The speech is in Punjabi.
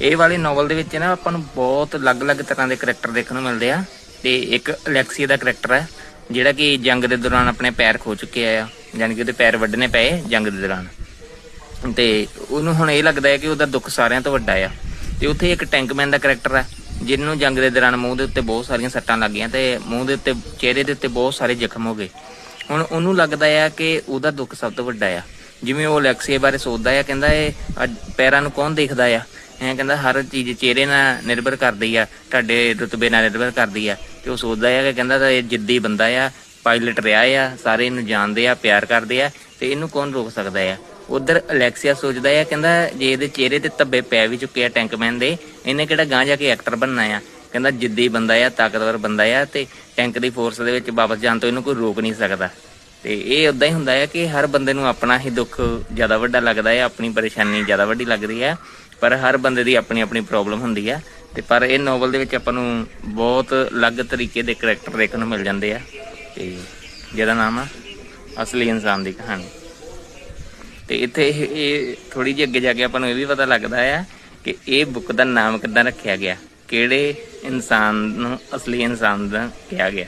ਇਹ ਵਾਲੇ ਨੋਵਲ ਦੇ ਵਿੱਚ ਨਾ ਆਪਾਂ ਨੂੰ ਬਹੁਤ ਅਲੱਗ-ਅਲੱਗ ਤਰ੍ਹਾਂ ਦੇ ਕਰੈਕਟਰ ਦੇਖਣ ਨੂੰ ਮਿਲਦੇ ਆ ਤੇ ਇੱਕ ਅਲੈਕਸੀਆ ਦਾ ਕਰੈਕਟਰ ਹੈ ਜਿਹੜਾ ਕਿ ਜੰਗ ਦੇ ਦੌਰਾਨ ਆਪਣੇ ਪੈਰ ਖੋ ਚੁੱਕਿਆ ਆ ਯਾਨੀ ਕਿ ਉਹਦੇ ਪੈਰ ਵੱਢਣੇ ਪਏ ਜੰਗ ਦੇ ਦੌਰਾਨ। ਤੇ ਉਹਨੂੰ ਹੁਣ ਇਹ ਲੱਗਦਾ ਹੈ ਕਿ ਉਹਦਾ ਦੁੱਖ ਸਾਰਿਆਂ ਤੋਂ ਵੱਡਾ ਆ। ਤੇ ਉੱਥੇ ਇੱਕ ਟੈਂਕਮੈਨ ਦਾ ਕਰੈਕਟਰ ਹੈ ਜਿਹਨੂੰ ਜੰਗ ਦੇ ਦੌਰਾਨ ਮੂੰਹ ਦੇ ਉੱਤੇ ਬਹੁਤ ਸਾਰੀਆਂ ਸੱਟਾਂ ਲੱਗੀਆਂ ਤੇ ਮੂੰਹ ਦੇ ਉੱਤੇ, ਚਿਹਰੇ ਦੇ ਉੱਤੇ ਬਹੁਤ ਸਾਰੇ ਜ਼ਖਮ ਹੋ ਗਏ। ਹੁਣ ਉਹਨੂੰ ਲੱਗਦਾ ਆ ਕਿ ਉਹਦਾ ਦੁੱਖ ਸਭ ਤੋਂ ਵੱਡਾ ਆ। ਜਿਵੇਂ ਉਹ ਅਲੈਕਸੀਆ ਬਾਰੇ ਸੋਚਦਾ ਆ, ਕਹਿੰਦਾ ਇਹ ਪੈਰਾਂ ਨੂੰ ਕੌਣ ਦੇਖਦਾ ਆ? ਐਂ ਕਹਿੰਦਾ ਹਰ ਚੀਜ਼ ਚਿਹਰੇ ਨਾਲ ਨਿਰਭਰ ਕਰਦੀ ਆ, ਤੁਹਾਡੇ ਰੁਤਬੇ ਨਾਲ ਨਿਰਭਰ ਕਰਦੀ ਆ। ਤੇ ਉਹ ਸੋਚਦਾ ਆ ਕਿ ਕਹਿੰਦਾ ਤਾਂ ਇਹ ਜਿੱਦੀ ਬੰਦਾ ਆ, ਪਾਇਲਟ ਰਿਹਾ ਆ, ਸਾਰੇ ਇਹਨੂੰ ਜਾਣਦੇ ਆ, ਪਿਆਰ ਕਰਦੇ ਆ, ਤੇ ਇਹਨੂੰ ਕੌਣ ਰੋਕ ਸਕਦਾ ਆ? ਉਧਰ ਅਲੈਕਸੀਆ ਸੋਚਦਾ ਆ, ਕਹਿੰਦਾ ਜੇ ਇਹਦੇ ਚਿਹਰੇ ਤੇ ਧੱਬੇ ਪੈ ਵੀ ਚੁੱਕੇ ਆ ਟੈਂਕਮੈਨ ਦੇ, ਇਹਨੇ ਕਿਹੜਾ ਗਾਂ ਜਾ ਕੇ ਐਕਟਰ ਬਣਨਾ ਆ? ਕਹਿੰਦਾ ਜਿੱਦੀ ਬੰਦਾ ਆ, ਤਾਕਤਵਰ ਬੰਦਾ ਆ, ਤੇ ਟੈਂਕ ਦੀ ਫੋਰਸ ਦੇ ਵਿੱਚ ਵਾਪਸ ਜਾਣ ਤੋਂ ਇਹਨੂੰ ਕੋਈ ਰੋਕ ਨਹੀਂ ਸਕਦਾ। ਤੇ ਇਹ ਉਦਾਂ ਹੀ ਹੁੰਦਾ ਹੈ ਕਿ ਹਰ ਬੰਦੇ ਨੂੰ ਆਪਣਾ ਹੀ ਦੁੱਖ ਜ਼ਿਆਦਾ ਵੱਡਾ ਲੱਗਦਾ ਹੈ, ਆਪਣੀ ਪਰੇਸ਼ਾਨੀ ਜ਼ਿਆਦਾ ਵੱਡੀ ਲੱਗਦੀ ਹੈ, ਪਰ ਹਰ ਬੰਦੇ ਦੀ ਆਪਣੀ ਆਪਣੀ ਪ੍ਰੋਬਲਮ ਹੁੰਦੀ ਹੈ ਤੇ ਪਰ ਇਹ ਨੋਵਲ ਦੇ ਵਿੱਚ ਆਪਾਂ ਨੂੰ ਬਹੁਤ ਅਲੱਗ ਤਰੀਕੇ ਦੇ ਕਰੈਕਟਰ ਦੇਖਣ ਨੂੰ ਮਿਲ ਜਾਂਦੇ ਆ ਤੇ ਜਿਹਦਾ ਨਾਮ ਆ ਅਸਲੀ ਇਨਸਾਨ ਦੀ ਕਹਾਣੀ। ਤੇ ਇੱਥੇ ਇਹ- ਇਹ ਥੋੜੀ ਜਿਹੀ ਅੱਗੇ ਜਾ ਕੇ ਆਪਾਂ ਨੂੰ ਇਹ ਵੀ ਪਤਾ ਲੱਗਦਾ ਆ ਕਿ ਇਹ ਬੁੱਕ ਦਾ ਨਾਮ ਕਿੱਦਾਂ ਰੱਖਿਆ ਗਿਆ, ਕਿਹੜੇ ਇਨਸਾਨ ਨੂੰ ਅਸਲੀ ਇਨਸਾਨ ਦਾ ਕਿਹਾ ਗਿਆ।